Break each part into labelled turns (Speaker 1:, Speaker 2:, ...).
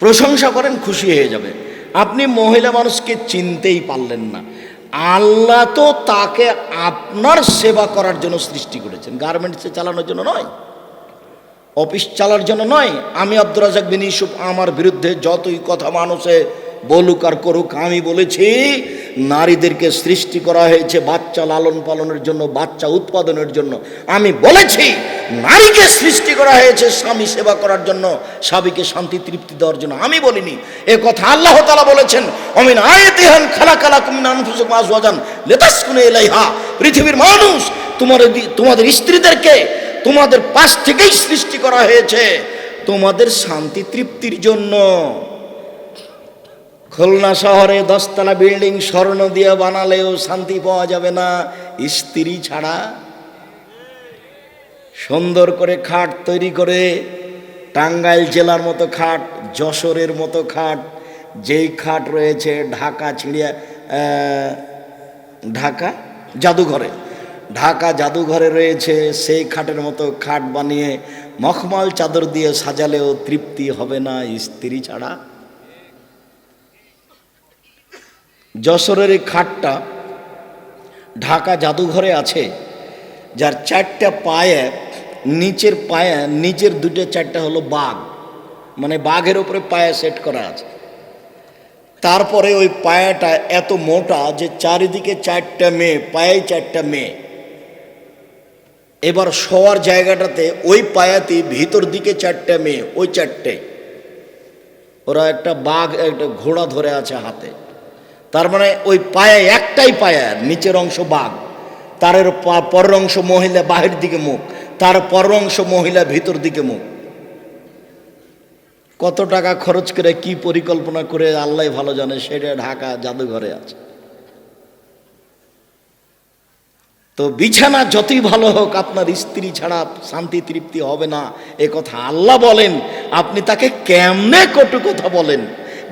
Speaker 1: প্রশংসা করেন, খুশি হয়ে যাবে। আপনি মহিলা মানুষকে চিনতেই পারলেন না। আল্লাহ তো তাকে আপনার সেবা করার জন্য সৃষ্টি করেছেন। গার্মেন্টসে চালানোর জন্য নয়, অফিস চালার জন্য নয়। আমি আব্দুর রাজাক বিন ইসুফ আমার বিরুদ্ধে যতই কথা মানুষে বলুক আর করুক, আমি বলেছি, নারীদেরকে সৃষ্টি করা হয়েছে বাচ্চা লালন পালনের জন্য, বাচ্চা উৎপাদনের জন্য। আমি বলেছি, নারীকে সৃষ্টি করা হয়েছে স্বামী সেবা করার জন্য, স্বামীকে শান্তি তৃপ্তি দেওয়ার জন্য। আমি বলিনি, এ কথা আল্লাহ তালা বলেছেন, অমিন আয়তিহান খালা খালা কুমিন আনফুসুক মাসওয়াজান লেতাসকুনে এলাইহা পৃথিবীর মানুষ তোমার তোমাদের স্ত্রীদেরকে তোমাদের পাশ থেকেই সৃষ্টি করা হয়েছে তোমাদের শান্তি তৃপ্তির জন্য। খুলনা শহরে দশতলা বিল্ডিং স্বর্ণ দিয়ে বানালেও শান্তি পাওয়া যাবে না, স্ত্রী ছাড়া। সুন্দর করে খাট তৈরি করে, টাঙ্গাইল জেলার মতো খাট, যশোরের মতো খাট, যেই খাট রয়েছে ঢাকা ছিড়িয়া ঢাকা জাদুঘরে। ঢাকা জাদুঘরে রয়েছে সেই খাটের মতো খাট বানিয়ে, মখমল চাদর দিয়ে সাজালেও তৃপ্তি হবে না, স্ত্রী ছাড়া। যশোরের এই খাটটা ঢাকা জাদুঘরে আছে, যার চারটা পায়ে, নিচের পায়ে, নিচের দুটো চারটা হলো বাঘ। মানে বাঘের ওপরে পায়ে সেট করা আছে। তারপরে ওই পায়াটা এত মোটা যে চারিদিকে চারটা মেয়ে পায়ে চারটা মেয়ে। এবার শোয়ার জায়গাটাতে ওই পায়াতে ভিতর দিকে চারটা মেয়ে, ওই চারটে। ওরা একটা বাঘ, একটা ঘোড়া ধরে আছে হাতে। তার মানে ওই পায়ে একটাই পায়া, নিচের অংশ বাঘ, তারের পা- পরের অংশ মহিলা বাহির দিকে মুখ, তার পরের অংশ মহিলা ভিতর দিকে মুখ। কত টাকা খরচ করে কি পরিকল্পনা করে আল্লাহ ভালো জানে, সেটা ঢাকা জাদুঘরে আছে। তো বিছানা যতই ভালো হোক, আপনার স্ত্রী ছাড়া শান্তি, তৃপ্তি হবে না, এ কথা আল্লাহ বলেন। আপনি তাকে কেমনে কটু কথা বলেন?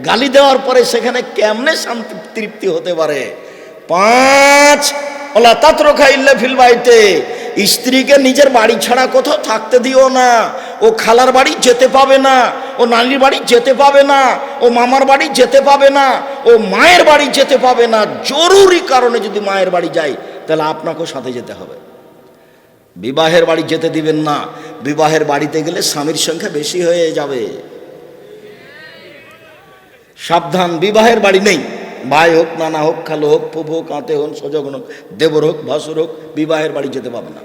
Speaker 1: গালি দেওয়ার পরে সেখানে কেমনে শান্তি, তৃপ্তি হতে পারে? পাঁচ, ওলা তাত্রখা ইল্লা ফিল বাড়িতে স্ত্রীকে নিজের বাড়ি ছাড়া কোথাও থাকতে দিও না। ও খালার বাড়ি যেতে পাবে না, ও নানির বাড়ি যেতে পাবে না, ও মামার বাড়ি যেতে পাবে না, ও মায়ের বাড়ি যেতে পাবে না। জরুরি কারণে যদি মায়ের বাড়ি যায়, তাহলে আপনাকেও সাথে যেতে হবে। বিবাহের বাড়ি যেতে দিবেন না। বিবাহের বাড়িতে গেলে স্বামীর সংখ্যা বেশি হয়ে যাবে। সাবধান, বিবাহের বাড়ি নেই। ভাই হোক, নানা হোক, খালো হোক, ফুফু হোক কাঁতে হোক সজগন হোক, দেবর হোক, ভাসুর হোক, বিবাহের বাড়ি যেতে পাবে না।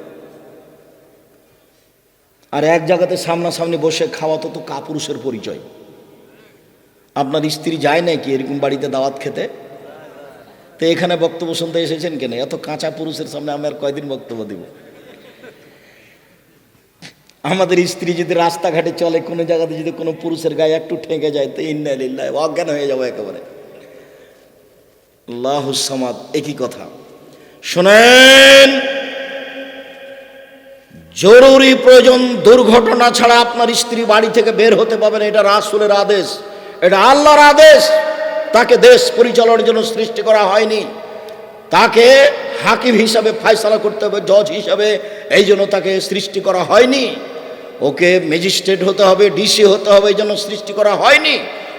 Speaker 1: আর এক জায়গাতে সামনাসামনি বসে খাওয়া তো তো কাপুরুষের পরিচয়। আপনার স্ত্রী যায় নাকি এরকম বাড়িতে দাওয়াত খেতে? তো এখানে বক্তব্য শুনতে এসেছেন কেন? এত কাঁচা পুরুষের সামনে আমি আর কয়দিন বক্তব্য দিব? আমাদের স্ত্রী যদি রাস্তাঘাটে চলে, কোনো জায়গাতে যদি কোনো পুরুষের গায়ে একটু ঠেকে যায়, তো ইন্নালিল্লাহ অজ্ঞান হয়ে যাব একেবারে। আল্লাহ সামাদ, একই কথা। শোনেন, জরুরি প্রয়োজন দুর্ঘটনা ছাড়া আপনার স্ত্রী বাড়ি থেকে বের হতে পাবে না, এটা রাসুলের আদেশ। এটা আল্লাহর আদেশ। তাকে দেশ পরিচালনার জন্য সৃষ্টি করা হয়নি। তাকে হাকিম হিসাবে ফায়সালা করতে হবে, জজ হিসাবে, এই জন্য তাকে সৃষ্টি করা হয়নি। ওকে ম্যাজিস্ট্রেট হতে হবে, ডিসি হতে হবে, এই জন্য সৃষ্টি করা হয়নি।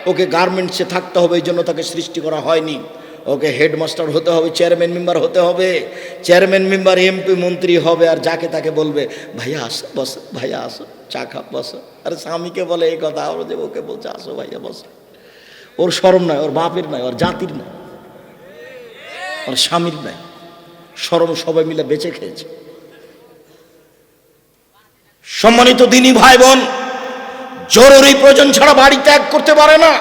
Speaker 1: ওকে গার্মেন্টসে থাকতে হবে, এই জন্য তাকে সৃষ্টি করা হয়নি। ওকে হেডমাস্টার হতে হবে, চেয়ারম্যান মেম্বার হতে হবে। চেয়ারম্যান মেম্বার, এমপি, মন্ত্রী হবে, আর যাকে তাকে বলবে, ভাইয়া, আসো, বসো, ভাইয়া, আসো, চা খাপ বসো। আরে স্বামীকে বলে এই কথা, আর যে ওকে বলছে, আসো, ভাইয়া, বসো। ওর সরম নয় ওর বাপের নয় ওর জাতির নয় ওর স্বামীর নয় সরম সবাই মিলে বেঁচে খেয়েছে। সম্মানিত দিনী ভাই বোন, জরুরি প্রয়োজন ছাড়া বাড়ি ত্যাগ করতে পারে না।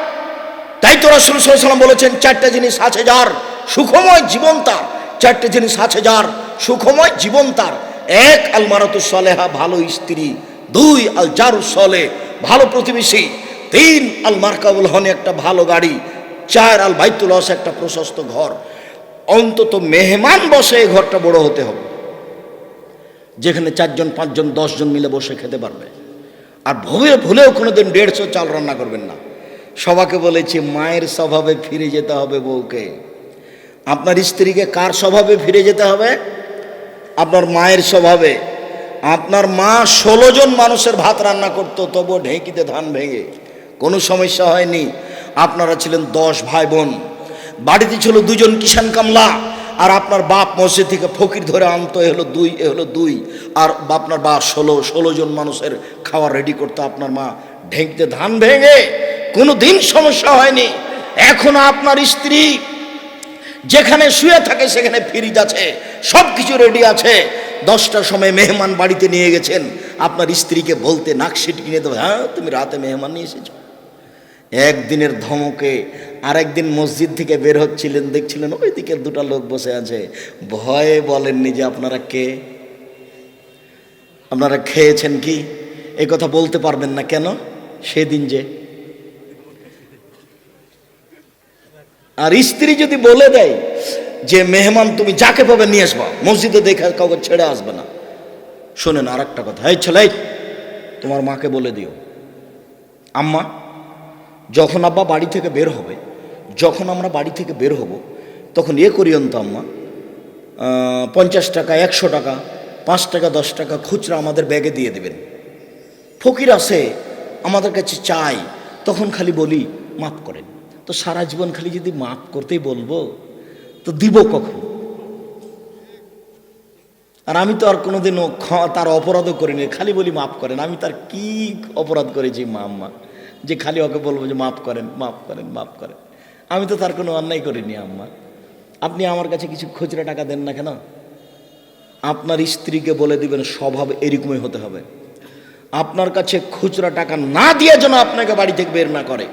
Speaker 1: তাই তো রসুল সাল্লাম বলেছেন, চারটে জিনিস আছে যার সুখময় জীবন তার, চারটে জিনিস আছে যার সুখময় জীবন তার। এক আল মারাতু সলেহা, ভালো স্ত্রী। দুই আল জারু সলে, ভালো প্রতিবেশী। তিন আল মার্কাবুল হনে, একটা ভালো গাড়ি। চার আল বাইতুল হস, একটা প্রশস্ত ঘর। অন্তত মেহমান বসে এই ঘরটা বড় হতে হবে। যেখানে চারজন, পাঁচজন, দশজন মিলে বসে খেতে পারবে। আর ভুলে, ভুলেও কোনোদিন দেড়শো চাল রান্না করবেন না। সবাকে বলেছি, মায়ের স্বভাবে ফিরে যেতে হবে বউকে। আপনার স্ত্রীকে কার স্বভাবে ফিরে যেতে হবে? আপনার মায়ের স্বভাবে। আপনার মা ষোলো জন মানুষের ভাত রান্না করতো, তবুও ঢেঁকিতে ধান ভেঙে। কোনো সমস্যা হয়নি। আপনারা ছিলেন দশ ভাই বোন। বাড়িতে ছিল দুজন কিষান কামলা। আর আপনার বাপ মসজিদ থেকে ফকির ধরে আনতো, এ হলো দুই, এ হলো দুই। আর আপনার বাপ ষোলো ষোলো জন মানুষের খাবার রেডি করতো, আপনার মা ঢেঁকতে ধান ভেঙে কোনো দিন সমস্যা হয়নি। এখন আপনার স্ত্রী যেখানে শুয়ে থাকে সেখানে ফ্রিজ আছে সব কিছু রেডি আছে। দশটার সময় মেহমান বাড়িতে নিয়ে গেছেন, আপনার স্ত্রীকে বলতে নাকশিট কিনে দেবে। হ্যাঁ তুমি রাতে মেহমান নিয়ে এসেছ? একদিনের ধমকে আরেকদিন মসজিদ থেকে বের হচ্ছিলেন, দেখছিলেন ওই দিকের দুটো লোক বসে আছে। ভয়ে বলেননি যে আপনারা কে? আপনারা খেয়েছেন কি? এই কথা বলতে পারবেন না কেন? সেদিন যে। আর স্ত্রী যদি বলে দেয় যে, মেহমান, তুমি যাকে পাবে নিয়ে আসবা, মসজিদে দেখে কাউকে ছেড়ে আসবে না। শোনেন আর একটা কথা। এই ছেলে, তোমার মাকে বলে দিও। আম্মা যখন আব্বা বাড়ি থেকে বের হবে, যখন আমরা বাড়ি থেকে বের হব, তখন এ করিয়ন তো আম্মা পঞ্চাশ টাকা, একশো টাকা, পাঁচ টাকা, দশ টাকা খুচরা আমাদের ব্যাগে দিয়ে দেবেন। ফকির আসে আমাদের কাছে চাই, তখন খালি বলি, মাফ করেন। তো সারা জীবন খালি যদি মাফ করতেই বলব, তো দিব কখন? আর আমি তো আর কোনোদিনও তার অপরাধও করিনি, খালি বলি মাফ করেন, আমি তার কি অপরাধ করেছি মা, আম্মা? যে খালি ওকে বলব যে মাফ করেন মাফ করেন মাফ করেন। আমি তো তার কোনো অন্যায় করিনি, আম্মা। আপনি আমার কাছে কিছু খুচরা টাকা দেন না কেন? আপনার স্ত্রীকে বলে দিবেন স্বভাব এরকমই হতে হবে। আপনার কাছে খুচরা টাকা না দিয়ে যেন আপনাকে বাড়ি থেকে বের না করে।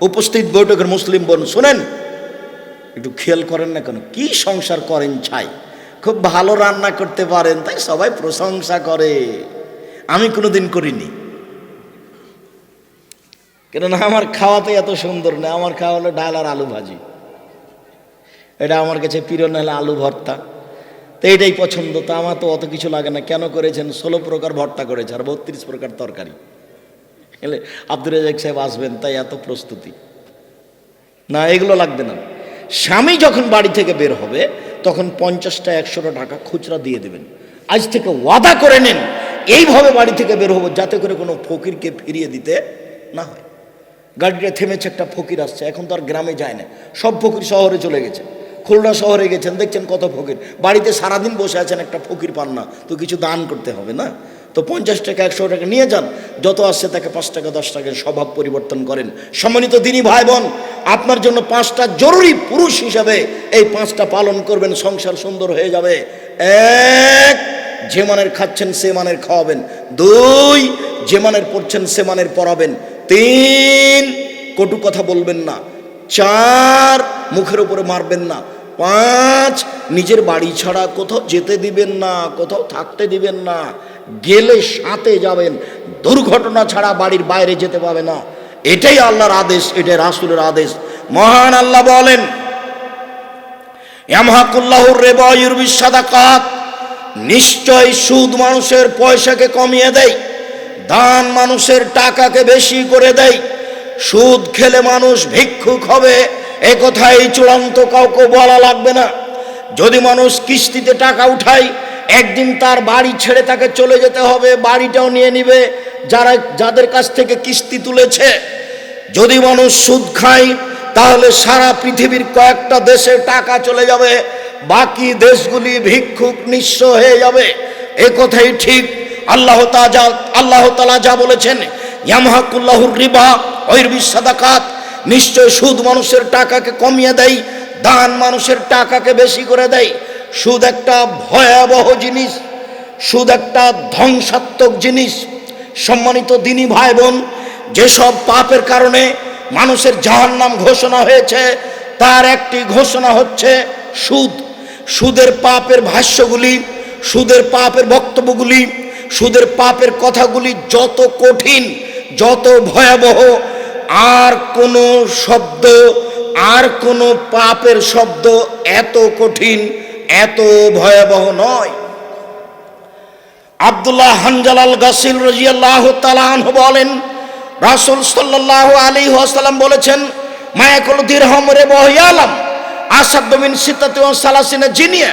Speaker 1: উপস্থিত বৈঠকের মুসলিম বোন, শুনেন? একটু খেয়াল করেন না কেন? কি সংসার করেন ছাই? খুব ভালো রান্না করতে পারেন, তাই সবাই প্রশংসা করে। আমি কোনোদিন করিনি। কেননা আমার খাওয়াতে এত সুন্দর না, আমার খাওয়া হলো ডাল আর আলু ভাজি। এটা আমার কাছে প্রিয় না হলে আলু ভর্তা। তো এটাই পছন্দ, তো আমার তো অত কিছু লাগে না। কেন করেছেন? ষোলো প্রকার ভর্তা করেছে আর বত্রিশ প্রকার তরকারি। এলে আব্দুর রাজাক সাহেব আসবেন, তাই এত প্রস্তুতি। না, এগুলো লাগবে না। স্বামী যখন বাড়ি থেকে বের হবে, তখন পঞ্চাশটা, একশোটা টাকা খুচরা দিয়ে দেবেন। আজ থেকে ওয়াদা করে নিন, এইভাবে বাড়ি থেকে বের হব, যাতে করে কোনো ফকিরকে ফিরিয়ে দিতে না হয়। গাড়িটা থেমেছে, একটা ফকির আসছে। এখন তো আর গ্রামে যায় না। সব ফকির শহরে চলে গেছে। খুলনা শহরে গেছেন, দেখছেন কত ফকির। বাড়িতে সারাদিন বসে আছেন একটা ফকির পান না তো কিছু দান করতে হবে না? তো পঞ্চাশ টাকা, একশো টাকা নিয়ে যান। যত আসছে তাকে পাঁচ টাকা, দশ টাকা স্বভাব পরিবর্তন করেন। সম্মানিত দিনী ভাই বোন আপনার জন্য পাঁচটা জরুরি পুরুষ হিসাবে এই পাঁচটা পালন করবেন। সংসার সুন্দর হয়ে যাবে। এক, যে মানের খাচ্ছেন সে মানের খাওয়াবেন। দুই, যে মানের পড়ছেন সে মানের পড়াবেন তিন কটু কথা বলবেন না। চার মুখের উপরে মারবেন না। পাঁচ, নিজের বাড়ি ছাড়া কোথাও যেতে দিবেন না, কোথাও থাকতে দিবেন না। গেলে সাথে যাবেন। দুর্ঘটনা ছাড়া বাড়ির বাইরে যেতে পাবে না। এটাই আল্লাহর আদেশ, এটাই রাসুলের আদেশ। মহান আল্লাহ বলেন নিশ্চয় সুদ মানুষের পয়সাকে কমিয়ে দেয়। দান মানুষের টাকাকে বেশি করে দেয়। সুদ খেলে মানুষ ভিক্ষুক হবে, এ কথাই চূড়ান্ত কাউকে বলা লাগবে না। যদি মানুষ কিস্তিতে টাকা উঠায়, একদিন তার বাড়ি ছেড়ে তাকে চলে যেতে হবে, বাড়িটাও নিয়ে নিবে, যারা, যাদের কাছ থেকে কিস্তি তুলেছে। যদি মানুষ সুদ খায়, তাহলে সারা পৃথিবীর কয়েকটা দেশে টাকা চলে যাবে, বাকি দেশগুলি ভিক্ষুক নিঃস্ব হয়ে যাবে। এ কথাই ঠিক আল্লাহ তাজা আল্লাহ তালা যা বলেছেন ইয়ামহাকুল্লাহুর রিবা বিসাদাকাত নিশ্চয় সুদ মানুষের টাকাকে কমিয়ে দেয়, দান মানুষের টাকাকে বেশি করে দেয়। সুদ একটা ভয়াবহ জিনিস, সুদ একটা ধ্বংসাত্মক জিনিস। সম্মানিত দিনী ভাই বোন যেসব পাপের কারণে মানুষের জাহান্নাম ঘোষণা হয়েছে, তার একটি ঘোষণা হচ্ছে সুদ। সুদের পাপের ভাষ্যগুলি, সুদের পাপের বক্তব্যগুলি সুদের পাপের কথাগুলি যত কঠিন, যত ভয়াবহ, আর কোনো শব্দ, আর কোনো পাপের শব্দ এত কঠিন, এত ভয়াবহ নয়। আব্দুল্লাহ হানজালাল গাসিল রাজিয়াল্লাহ তালাহ বলেন, রাসুল সাল্লাহ আলী আসালাম বলেছেন, মায়াকুল দিরহম রে বহিয়ালাম আসাদ্দমিন সিতাতে সালাসিনা জিনিয়া,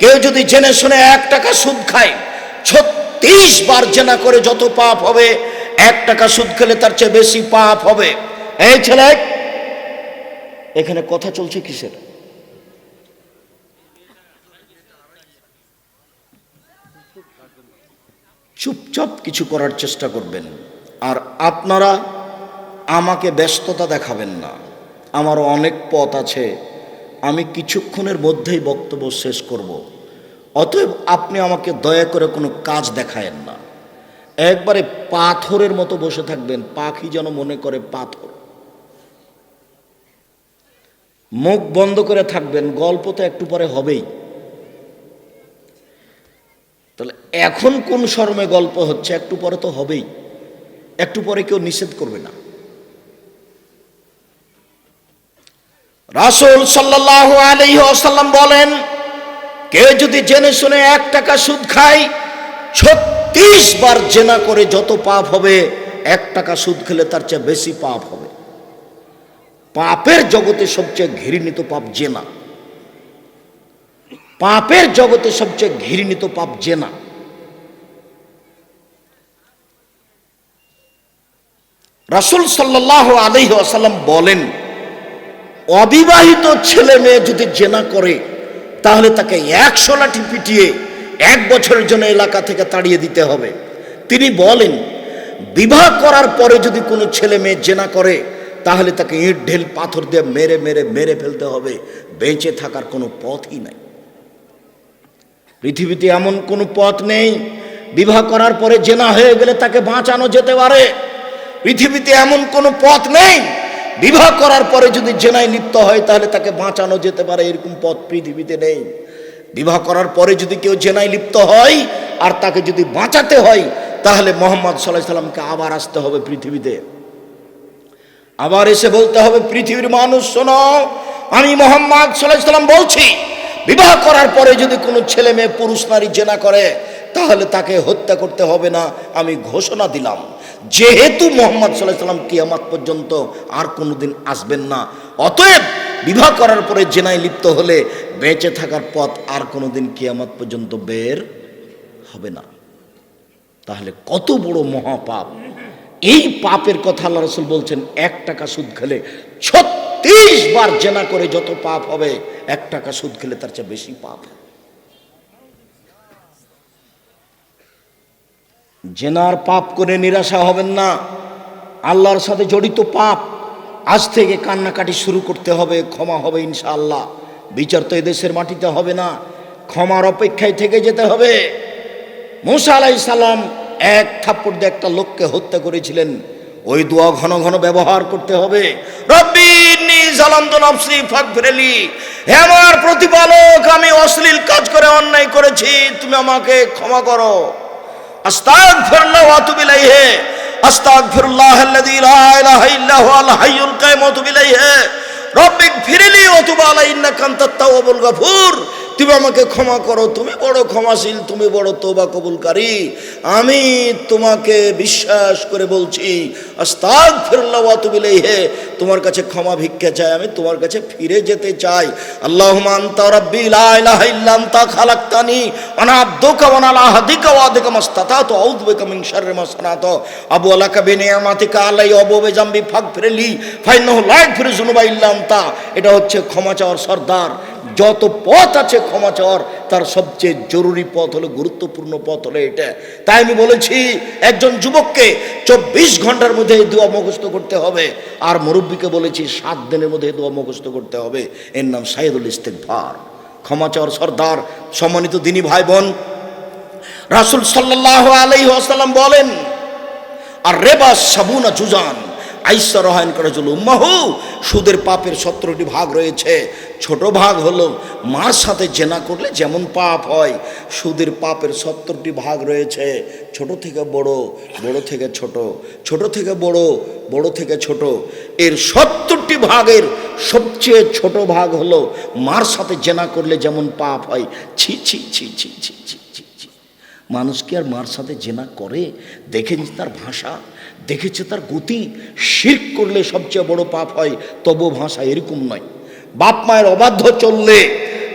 Speaker 1: কেউ যদি জেনে শুনে এক টাকা সুদ খায় বার জেনা করে যত পাপ হবে, এক টাকা সুদ খেলে তার চেয়ে বেশি পাপ হবে। এই ছেলে, এখানে কথা চলছে কিসের? চুপচাপ কিছু করার চেষ্টা করবেন, আর আপনারা আমাকে ব্যস্ততা দেখাবেন না। আমার অনেক পথ আছে, আমি কিছুক্ষণের মধ্যেই বক্তব্য শেষ করব। অতএব আপনি আমাকে দয়া করে কোনো কাজ দেখায়েন না। একবারে পাথরের মতো বসে থাকবেন, পাখি যেন মনে করে পাথর। মুখ বন্ধ করে থাকবেন, গল্প তো একটু পরে হবেই। তাহলে এখন কোন শর্মে গল্প হচ্ছে, একটু পরে তো হবেই। একটু পরে কেউ নিষেধ করবে না। রাসুল সাল্লাহ আলহি আসাল্লাম বলেন কেউ যদি জেনে শুনে এক টাকা সুদ খায়, ছত্রিশ বার জেনা করে যত পাপ হবে, এক টাকা সুদ খেলে তার চেয়ে বেশি পাপ হবে। পাপের জগতে সবচেয়ে ঘৃণিত পাপ জেনা। পাপের জগতে সবচেয়ে ঘৃণিত পাপ জেনা। রাসুল সাল্লাহ আলহি আসাল্লাম বলেন, অবিবাহিত ছেলে মেয়ে যদি জেনা করে তাহলে তাকে একশো লাঠি পিটিয়ে এক বছরের জন্য এলাকা থেকে তাড়িয়ে দিতে হবে। তিনি বলেন, বিবাহ করার পরে যদি কোনো ছেলে মেয়ে জেনা করে, তাহলে তাকে ইট, ঢেল, পাথর দিয়ে মেরে মেরে মেরে ফেলতে হবে। বেঁচে থাকার কোনো পথই নাই। পৃথিবীতে এমন কোনো পথ নেই, বিবাহ করার পরে জেনা হয়ে গেলে তাকে বাঁচানো যেতে পারে। পৃথিবীতে এমন কোনো পথ নেই বিবাহ করার পরে যদি জেনায় লিপ্ত হয়, তাহলে তাকে বাঁচানো যেতে পারে, এরকম পথ পৃথিবীতে নেই। বিবাহ করার পরে যদি কেউ জেনায় লিপ্ত হয় আর তাকে যদি বাঁচাতে হয়, তাহলে মোহাম্মদ সাল্লাহ সাল্লামকে আবার আসতে হবে পৃথিবীতে। আবার এসে বলতে হবে, পৃথিবীর মানুষ, শোনো, আমি মোহাম্মদ সাল্লাহ সাল্লাম বলছি, বিবাহ করার পরে যদি কোনো ছেলে মেয়ে, পুরুষ, নারী জেনা করে, তাহলে তাকে হত্যা করতে হবে না, আমি ঘোষণা দিলাম। যেহেতু মোহাম্মদ সাল্লাহ সাল্লাম কিয়ামাত পর্যন্ত আর কোনোদিন আসবেন না, অতএব বিবাহ করার পরে জেনায় লিপ্ত হলে বেঁচে থাকার পথ আর কোনোদিন কিয়ামাত পর্যন্ত বের হবে না তাহলে কত বড় মহাপাপ এই পাপের কথা আল্লাহ রসুল বলছেন, এক টাকা সুদ খেলে ছত্রিশ বার জেনা করে যত পাপ হবে, এক টাকা সুদ খেলে তার চেয়ে বেশি পাপ হবে। জেনার পাপ করে নিরাশা হবেন না। আল্লাহর সাথে জড়িত পাপ আজ থেকে কান্নাকাটি শুরু করতে হবে, ক্ষমা হবে ইনশাআল্লাহ। বিচার তো এদেশের মাটিতে হবে না, ক্ষমার অপেক্ষায় থেকে যেতে হবে। মুসা আলাই সালাম এক থাপ্পড় দিয়ে একটা লোককে হত্যা করেছিলেন। ওই দোয়া ঘন ঘন ব্যবহার করতে হবে। আমার প্রতিপালক, আমি অশ্লীল কাজ করে অন্যায় করেছি, তুমি আমাকে ক্ষমা করো। আস্তাগফিরুল্লাহ ওয়া আতুবু ইলাইহি। আস্তাগফিরুল্লাহ আল্লাযী লা ইলাহা ইল্লা হুয়াল হাইয়ুল কাইয়ুম ওয়া আতুবু ইলাইহি। রব্বিক ফিরলি ওয়া তুব আলাই, ইন্নাকা আনতাত তাওয়াবুল গাফুর। তুমি আমাকে ক্ষমা করো, তুমি বড় ক্ষমাশীল, তুমি বড় তোবা কবুলকারী। আমি তোমাকে বিশ্বাস করে বলছি আস্তাগ ফিরল্লাহ তুমি হে তোমার কাছে ক্ষমা ভিক্ষা চাই, আমি তোমার কাছে ফিরে যেতে চাই। আল্লাহ আনতা রাব্বি খালাকতানি বিনিয়ামাতিকা আলাই জামবি এটা হচ্ছে ক্ষমা চাওয়ার সর্দার। যত পথ আছে ক্ষমা চাওয়ার, তার সবচেয়ে জরুরি পথ হলো, গুরুত্বপূর্ণ পথ হলো এটা। তাই আমি বলেছি, একজন যুবককে চব্বিশ ঘণ্টার মধ্যে এই দোয়া মুখস্থ করতে হবে। আর মুরব্বীকে বলেছি, সাত দিনের মধ্যে এই দোয়া মুখস্থ করতে হবে। এর নাম সাইদুল ইস্তেকভার ক্ষমা চাওয়ার সর্দার, সম্মানিত দিনী ভাই বোন রাসুল সাল্লাহ আলাই আসাল্লাম বলেন, আর রেবা সাবুনা জুজান। আইসা রহায়ন করার জন্য উম্মাহু, সুদের পাপের সত্রটি ভাগ রয়েছে। ছোট ভাগ হলো মার সাথে জেনা করলে যেমন পাপ হয়, সুদের পাপের সত্তরটি ভাগ রয়েছে। ছোট থেকে বড় বড় থেকে ছোট ছোট থেকে বড় বড় থেকে ছোট। এর সত্তরটি ভাগের সবচেয়ে ছোট ভাগ হলো মার সাথে জেনা করলে যেমন পাপ হয়। ছি ছি ছি ছি ছি ছি ছি মানুষ কি আর মার সাথে জেনা করে? দেখেন তার ভাষা। দেখেছে তার গতি? শির করলে সবচেয়ে বড় পাপ হয় তবু ভাষা এরকম নয়। বাপ মায়ের অবাধ্য চললে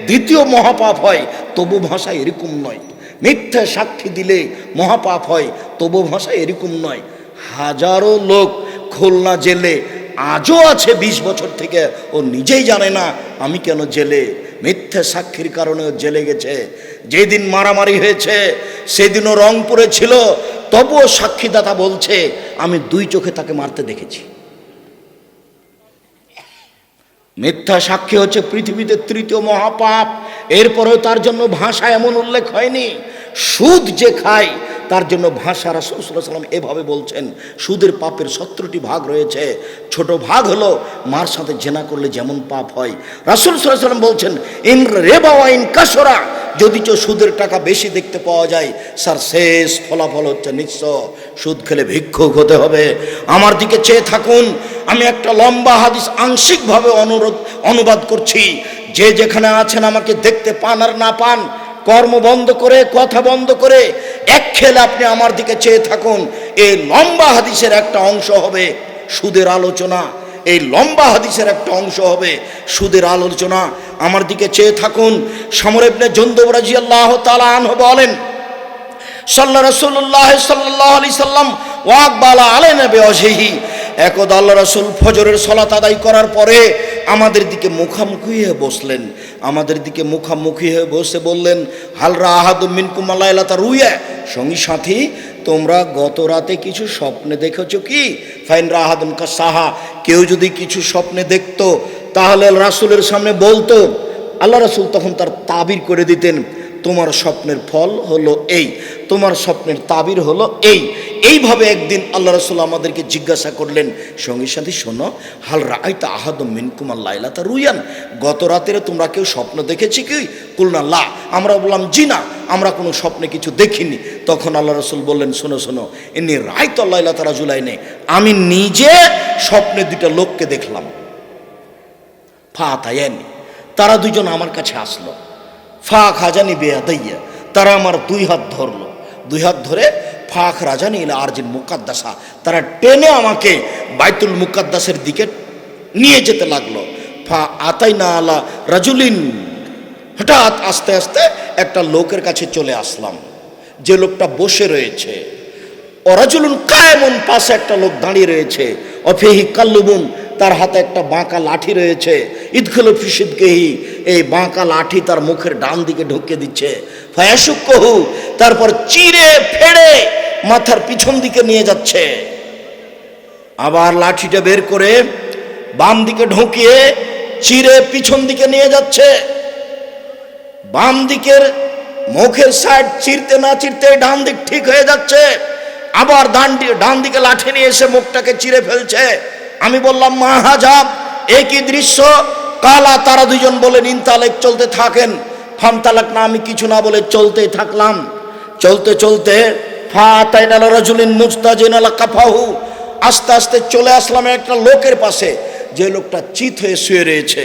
Speaker 1: দ্বিতীয় মহাপাপ হয় তবু ভাষা এরকম নয়। মিথ্যা সাক্ষী দিলে মহাপাপ হয় তবু ভাষা এরকম নয়। হাজারো লোক খুলনা জেলে আজও আছে ২০ বছর থেকে, ও নিজেই জানে না আমি কেন জেলে। মিথ্যে সাক্ষীর কারণে জেলে গেছে। যেদিন মারামারি হয়েছে, সেদিনও রংপুরে ছিল তবুও সাক্ষীদাতা বলছে, আমি দুই চোখে তাকে মারতে দেখেছি। মিথ্যা সাক্ষী হচ্ছে পৃথিবীতে তৃতীয় মহাপাপ, এরপরেও তার জন্য ভাষা এমন উল্লেখ হয়নি। সুদ যে খায়, তার জন্য ভাষা রাসুল্লাহ সাল্লাম এভাবে বলছেন, সুদের পাপের সত্তরটি ভাগ রয়েছে। ছোট ভাগ হলো, মার সাথে জেনা করলে যেমন পাপ হয়। রাসুল সাল্লাম বলছেন, ইন রেবা ওয়াইন কাসরা যদি চো সুদের টাকা বেশি দেখতে পাওয়া যায়, স্যার, শেষ ফলাফল হচ্ছে নিঃস্ব সুদ খেলে ভিক্ষুক হতে হবে। আমার দিকে চেয়ে থাকুন, আমি একটা লম্বা হাদিস আংশিকভাবে অনুরোধ, অনুবাদ করছি। যে যেখানে আছেন আমাকে দেখতে পান আর না পান, কর্ম বন্ধ করে, কথা বন্ধ করে, এক খেলে আপনি আমার দিকে চেয়ে থাকুন। এই লম্বা হাদিসের একটা অংশ হবে সুদের আলোচনা। এই লম্বা হাদিসের একটা অংশ হবে সুদের আলোচনা। আমার দিকে চেয়ে থাকুন। সমরেবনে জন্দবরাজি আল্লাহ তালা আনহ বলেন, সাল্লা রসুল্লাহ সাল্লাহ আলি সাল্লাম ওয়াকবালা আলে নেবে অজেহি একদা আল্লাহ রসুল ফজরের সলাত আদায় করার পরে আমাদের দিকে মুখামুখি হয়ে বসলেন। আমাদের দিকে মুখামুখি হয়ে বসে বললেন হালরা আহাদ মিনকুমাল্লা তা রুইয়া। সঙ্গী সাথী তোমরা গত রাতে কিছু স্বপ্নে দেখেছ কি? ফাইন রাহাদ কা সাহা কেউ যদি কিছু স্বপ্নে দেখতো, তাহলে রাসুলের সামনে বলতো, আল্লাহ রাসুল তখন তার তাবির করে দিতেন। তোমার স্বপ্নের ফল হলো এই, তোমার স্বপ্নের তাবির হলো এই। এইভাবে একদিন আল্লাহ রসুল আমাদেরকে জিজ্ঞাসা করলেন, সঙ্গী সাথী, শোনো, হাল রায়তা আহাদ মিনকুমার লাইলা তা রুইয়ান? গত রাতের তোমরা কেউ স্বপ্ন দেখেছি কি? কুলনা, লা। আমরা বললাম, জি না, আমরা কোনো স্বপ্নে কিছু দেখিনি। তখন আল্লাহ রসুল বললেন, শোনো শোনো এমনি রায়ত লাইলা তারা জুলাই নেই আমি নিজে স্বপ্নে দুটা লোককে দেখলাম। ফা তাইয়ানি তারা দুজন আমার কাছে আসলো। ফা খাজানি বেয়া দইয়া তারা আমার দুই হাত ধরলো। দুই হাত ধরে ফাঁক রাজানি ইলা আরজিন মুকাদ্দাসা। তারা টেনে আমাকে বাইতুল মুকাদ্দাসের দিকে নিয়ে যেতে লাগল। ফা আতাই না আলা রাজুলিন। হঠাৎ আস্তে আস্তে একটা লোকের কাছে চলে আসলাম। যে লোকটা বসে রয়েছে। অরাজুলুন কায়মন পাশে একটা লোক দাঁড়িয়ে রয়েছে। অফেহি কাল্লুবুন তার হাতে একটা বাঁকা লাঠি রয়েছে। ঈদগুলো ফিসিদকেহি, এই বাঁকা লাঠি তার মুখের ডান দিকে ঢুকিয়ে দিচ্ছে। ফায়াসুক কহু তারপর চিরে ফেড়ে মাথার পিছন দিকে নিয়ে যাচ্ছে। আবার লাঠিটা বের করে বাম দিকে ঢুকিয়ে চিরে পিছন দিকে নিয়ে যাচ্ছে। বাম দিকের মুখের সাইড চিরতে না চিরতে ডান দিক ঠিক হয়ে যাচ্ছে। আবার ডান ডান দিকে লাঠি নিয়ে এসে মুখটাকে চিরে ফেলছে। আমি বললাম মাহাজাব একই দৃশ্য। কালা, তারা দুজন বলে নিনতালেক চলতে থাকেন। ফামতালাক না, আমি কিছু না বলে চলতেই থাকলাম। চলতে চলতে আস্তে আস্তে চলে আসলাম একটা লোকের পাশে। যে লোকটা চিত হয়ে শুয়ে রয়েছে,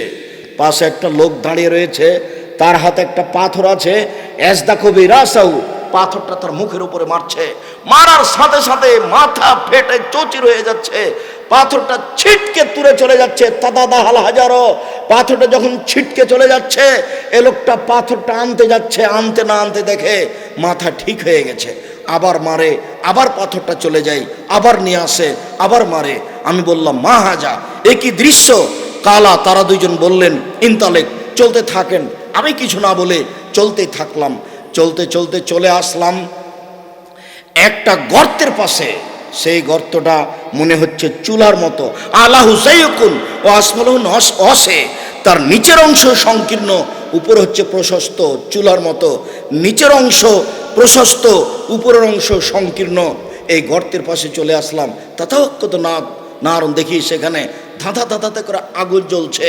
Speaker 1: পাশে একটা লোক দাঁড়িয়ে রয়েছে, তার হাতে একটা পাথর আছে। এসদা কবি রাসাউ পাথরটা তার মুখের উপরে মারছে। মারার সাথে সাথে মাথা ফেটে চচির হয়ে যাচ্ছে। পাথরটা ছিটকে তুলে চলে যাচ্ছে। তাদা হাল হাজারো। পাথরটা যখন ছিটকে চলে যাচ্ছে, এ লোকটা পাথরটা আনতে যাচ্ছে, আনতে না আনতে দেখে মাথা ঠিক হয়ে গেছে। আবার মারে, আবার পাথরটা চলে যায়, আবার নিয়ে আসে, আবার মারে। আমি বললাম, মা হাজা একই দৃশ্য? কালা, তারা দুইজন বললেন, ইন্তালেক, চলতে থাকেন। আমি কিছু না বলে চলতে থাকলাম। চলতে চলতে চলে আসলাম একটা গর্তের পাশে। সেই গর্তটা মনে হচ্ছে চুলার মতো। আল্লাহ হুসাইকুন ও আসমালুন অসে। তার নিচের অংশ সংকীর্ণ, উপর হচ্ছে প্রশস্ত, চুলার মতো। নিচের অংশ প্রশস্ত, উপরের অংশ সংকীর্ণ। এই গর্তের পাশে চলে আসলাম। কত না নারণ দেখি সেখানে ধাঁধা ধাঁধাতে করে আগুন জ্বলছে।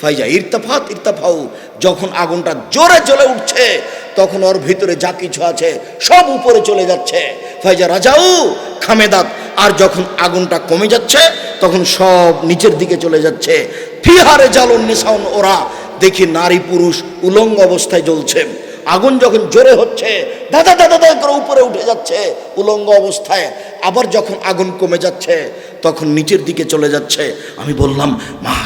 Speaker 1: ফাইজা ইরতাফাত, ইরতাফাউ, যখন আগুনটা জোরে জ্বলে উঠছে, তখন ওর ভিতরে যা কিছু আছে সব উপরে চলে যাচ্ছে। ফাইজা রাজাউ, খামেদাত, আর যখন আগুনটা কমে যাচ্ছে, তখন সব নিচের দিকে চলে যাচ্ছে। ফিহারে জ্বালন নিশাউন ওরা দেখি নারী পুরুষ উলঙ্গ অবস্থায় জ্বলছে। আগুন যখন জোরে হচ্ছে, দাদা দাদা দাদা করে উপরে উঠে যাচ্ছে উলঙ্গ অবস্থায়। আবার যখন আগুন কমে যাচ্ছে, তখন নিচের দিকে চলে যাচ্ছে। আমি বললাম, মা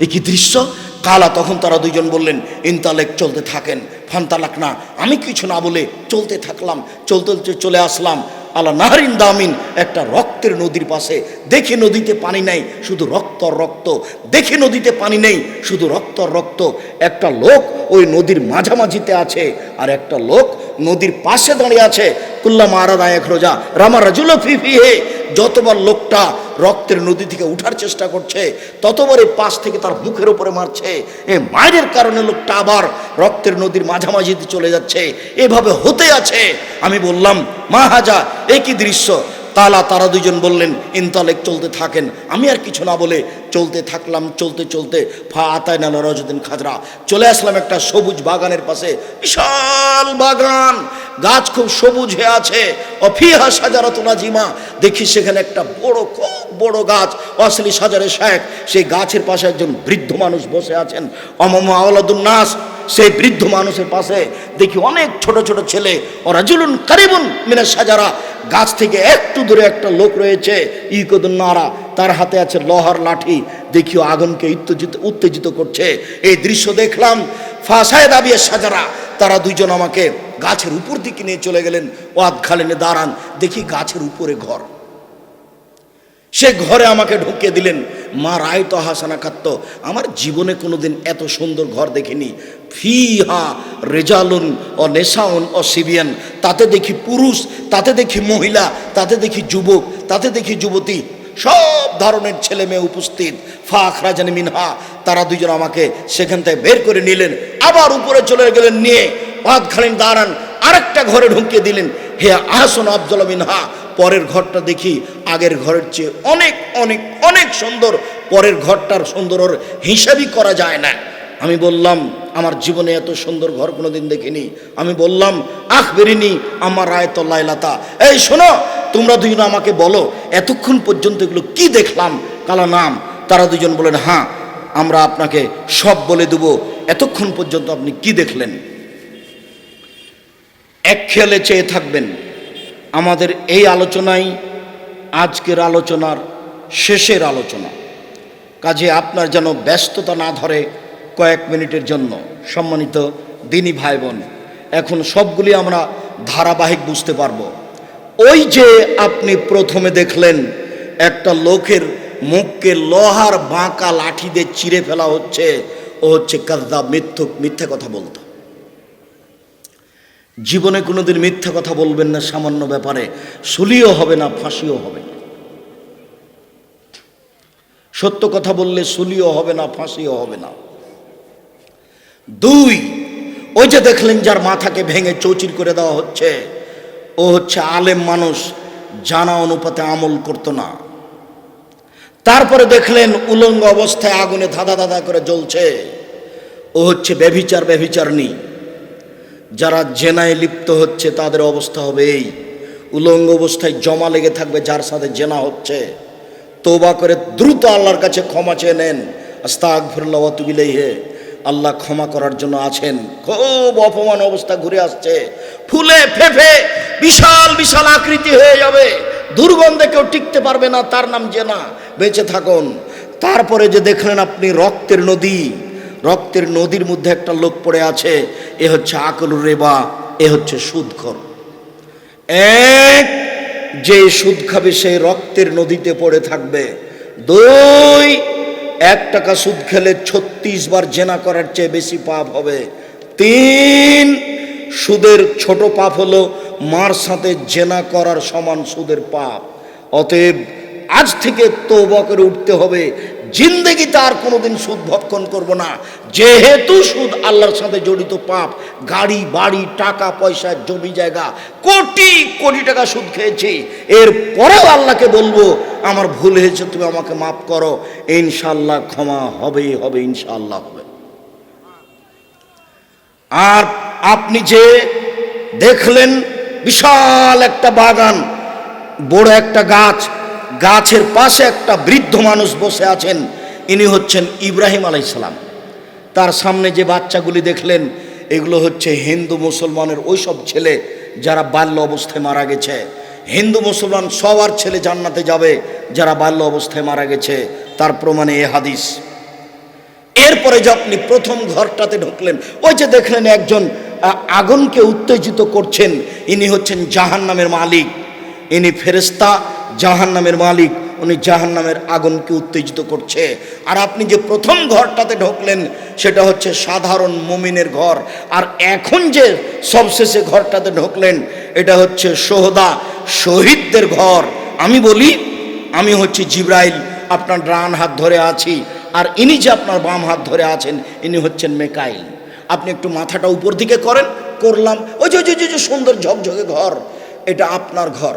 Speaker 1: এ কি দৃশ্য? কালা, তখন তারা দুইজন বললেন, ইনতালেক, চলতে থাকেন। ফান্তালাক না, আমি কিছু না বলে চলতে থাকলাম, চলতে চলতে চলে আসলাম। আলা নাহারিন দামিন, একটা রক্তের নদীর পাশে। দেখে নদীতে পানি নাই, শুধু রক্ত রক্ত। দেখে নদীতে পানি নেই, শুধু রক্ত রক্ত। একটা লোক ওই নদীর মাঝামাঝিতে আছে, আর একটা লোক নদীর পাশে দাঁড়িয়ে আছে। কুল্লা মারা দায়ক রোজা রামা রাজুল ফি হে যতবার লোকটা রক্তের নদী থেকে উঠার চেষ্টা করছে, ততবার এই পাশ থেকে তার মুখের উপরে মারছে। এ মায়ের কারণে লোকটা আবার রক্তের নদীর মাঝামাঝি চলে যাচ্ছে। এভাবে হতে আছে। আমি বললাম, মা হাজা একই দৃশ্য? তালা তারা দুজন বললেন, ইনতালেক চলতে থাকেন। আমি আর কিছু না বলে চলতে থাকলাম, চলতে চলতে ফা আতায় নাল রজদিন খাজরা চলে আসলাম একটা সবুজ বাগানের পাশে। বিশাল বাগান, গাছ খুব সবুজ হয়ে আছে। অফিহা সাজারা তোলা জিমা দেখি সেখানে একটা বড়, খুব বড় গাছ অসলি সাজারে শেখ। সেই গাছের পাশে একজন বৃদ্ধ মানুষ বসে আছেন। অমম নাস, সেই বৃদ্ধ মানুষের পাশে দেখি অনেক ছোট ছোট ছেলে। ওরা জুলুন কারিবুন মিনা সাজারা, গাছ থেকে একটু দূরে একটা লোক রয়েছে, ইকদুন নারা। তার হাতে আছে লোহার লাঠি। দেখিও আগুনকে উত্তেজিত উত্তেজিত করছে। এই দৃশ্য দেখলাম ফাঁসায় দাবিয়ে সাজারা, তারা দুইজন আমাকে গাছের উপর দিকে নিয়ে চলে গেলেন। ওয়াদ খালেনে দাঁড়ান, দেখি গাছের উপরে ঘর। সে ঘরে আমাকে ঢুকিয়ে দিলেন, মা রায় তো হাসানা খাত্ত, আমার জীবনে কোনোদিন এত সুন্দর ঘর দেখিনি। ফি হা রেজালুন ও নেশাউন ও সিবিয়ান, তাতে দেখি পুরুষ, তাতে দেখি মহিলা, তাতে দেখি যুবক, তাতে দেখি যুবতী সব ধরনের ছেলে মেয়ে উপস্থিত। ফা রাজান মিনহা, তারা দুজন আমাকে সেখান থেকে বের করে নিলেন, আবার উপরে চলে গেলেন, নিয়ে পাদ খালেন দাঁড়ান, আরেকটা ঘরে ঢুকিয়ে দিলেন। হে আহসন আফজল মিনহা, পরের ঘরটা দেখি আগের ঘরের চেয়ে অনেক অনেক অনেক সুন্দর। পরের ঘরটার সুন্দর হিসাবই করা যায় না। আমি বললাম, আমার জীবনে এত সুন্দর ঘর কোনোদিন দেখিনি। আমি বললাম আখ বেরিনি আমার রায় তল্লাইলাতা এই শোনো, তোমরা দুজন আমাকে বলো, এতক্ষণ পর্যন্ত এগুলো কি দেখলাম? কালা নাম, তারা দুজন বলেন হ্যাঁ আমরা আপনাকে সব বলে দেব, এতক্ষণ পর্যন্ত আপনি কি দেখলেন? এক খেয়ালে চেয়ে থাকবেন, আমাদের এই আলোচনাই আজকের আলোচনার শেষের আলোচনা। কাজে আপনার যেন ব্যস্ততা না ধরে কয়েক মিনিটের জন্য, সম্মানিত দিনী ভাই বোন এখন সবগুলি আমরা ধারাবাহিক বুঝতে পারব। ওই যে আপনি প্রথমে দেখলেন, একটা লোকের মুখকে লোহার বাঁকা লাঠি দিয়ে চিরে ফেলা হচ্ছে, ও হচ্ছে কাজদা মিথ্যুক, মিথ্যে কথা বলতো। জীবনে কোনোদিন মিথ্যা কথা বলবেন না সামান্য ব্যাপারে সুলিও হবে না, ফাঁসিও হবে সত্য কথা বললে সুলিও হবে না, ফাঁসিও হবে না। দুই, ওই যে দেখলেন যার মাথাকে ভেঙে চৌচির করে দেওয়া হচ্ছে, ও হচ্ছে আলেম মানুষ, জানা অনুপাতে আমল করতো না। তারপরে দেখলেন উলঙ্গ অবস্থায় আগুনে ধাঁধা ধাঁধা করে জ্বলছে। ও হচ্ছে ব্যভিচার ব্যভিচারণী। যারা জেনায় লিপ্ত হচ্ছে, তাদের অবস্থা হবে এই। উলঙ্গ অবস্থায় জমা লেগে থাকবে, যার সাথে জেনা হচ্ছে। তোবা করে দ্রুত আল্লাহর কাছে ক্ষমা চেয়ে নেন। আস্তাক ফিরল্লাহ তুবিলেই হে আল্লাহ ক্ষমা করার জন্য আছেন। খুব অপমান অবস্থা ঘুরে আসছে। ফুলে ফেফে বিশাল বিশাল আকৃতি হয়ে যাবে। দুর্গন্ধে কেউ টিকতে পারবে না, তার নাম জেনা। বেঁচে থাকুন। তারপরে যে দেখলেন আপনি রক্তের নদী, রক্তের নদীর মধ্যে একটা লোক পড়ে আছে, এ হচ্ছে আকলুর রেবা, এ হচ্ছে সুদখর। এক যে সুদ খাবে সেই রক্তের নদীতে পড়ে থাকবে। দুই এক টাকা সুদ খেলে ছত্রিশ বার জেনা করার চেয়ে বেশি পাপ হবে। তিন, সুদের ছোট পাপ হলো মার সাথে জেনা করার সমান সুদের পাপ। অতএব আজ থেকে তোবা করে উঠতে হবে। জিন্দগিতে আর কোনোদিন সুদ ভক্ষণ করব না। যেহেতু সুদ আল্লাহর সাথে জড়িত পাপ, গাড়ি, বাড়ি, টাকা, পয়সা, জমি, জায়গা, কোটি কোটি টাকা সুদ খেয়েছি। এর পরেও আল্লাহকে বলব, আমার ভুল হয়েছে, তুমি আমাকে মাফ করো। ইনশাল্লাহ ক্ষমা হবেই হবে ইনশাল্লাহ হবে। আর আপনি যে দেখলেন, বিশাল একটা বাগান, বড় একটা গাছ গাছের পাশে একটা বৃদ্ধ মানুষ বসে আছেন, ইনি হচ্ছেন ইব্রাহিম আলাইসালাম তার সামনে যে বাচ্চাগুলি দেখলেন, এগুলো হচ্ছে হিন্দু মুসলমানের ওইসব ছেলে যারা বাল্য অবস্থায় মারা গেছে। হিন্দু মুসলমান সবার ছেলে জান্নাতে যাবে যারা বাল্য অবস্থায় মারা গেছে, তার প্রমাণে এ হাদিস। এরপরে যে আপনি প্রথম ঘরটাতে ঢুকলেন, ওই যে দেখলেন একজন আগুনকে উত্তেজিত করছেন, ইনি হচ্ছেন জাহান নামের মালিক। ইনি ফেরেস্তা জাহান নামের মালিক, উনি জাহান নামের আগুনকে উত্তেজিত করছে। আর আপনি যে প্রথম ঘরটাতে ঢুকলেন, সেটা হচ্ছে সাধারণ মুমিনের ঘর। আর এখন যে সবশেষে ঘরটাতে ঢুকলেন, এটা হচ্ছে সোহদা শহীদদের ঘর। আমি বলি, আমি হচ্ছে জিব্রাইল, আপনার ডান হাত ধরে আছি। আর ইনি যে আপনার বাম হাত ধরে আছেন, ইনি হচ্ছেন মেকাইল। আপনি একটু মাথাটা উপর দিকে করেন, করলাম। ওই যে যে, সুন্দর ঝকঝকে ঘর, এটা আপনার ঘর।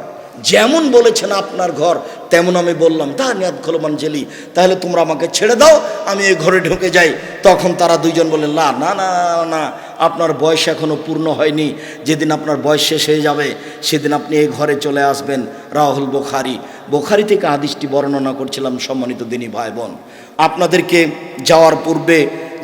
Speaker 1: যেমন বলেছেন আপনার ঘর তেমন আমি বললাম তা নিয়াদ খোলমান জেলি তাহলে তোমরা আমাকে ছেড়ে দাও আমি এই ঘরে ঢুকে যাই। তখন তারা দুইজন বললেন না না না না, আপনার বয়স এখনও পূর্ণ হয়নি যেদিন আপনার বয়স শেষ হয়ে যাবে সেদিন আপনি এই ঘরে চলে আসবেন। রাহুল বোখারি বোখারি থেকে আদিশটি বর্ণনা করছিলাম সম্মানিত দিনী ভাই বোন। আপনাদেরকে যাওয়ার পূর্বে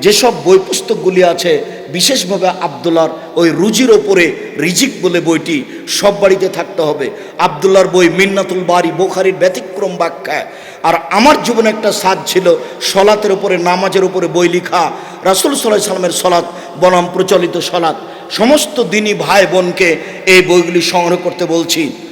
Speaker 1: যেসব বই পুস্তকগুলি আছে বিশেষভাবে আবদুল্লার ওই রুজির ওপরে রিজিক বলে বইটি সব বাড়িতে থাকতে হবে। আবদুল্লার বই মিন্নাতুল বাড়ি বোখারির ব্যতিক্রম ব্যাখ্যা আর আমার জীবনে একটা সাজ ছিল, সলাতের উপরে, নামাজের উপরে বই লিখা। রাসুল সাল্লাহ সাল্লামের সলাৎ বনাম প্রচলিত সলাৎ। সমস্ত দিনই ভাই বোনকে এই বইগুলি সংগ্রহ করতে বলছি।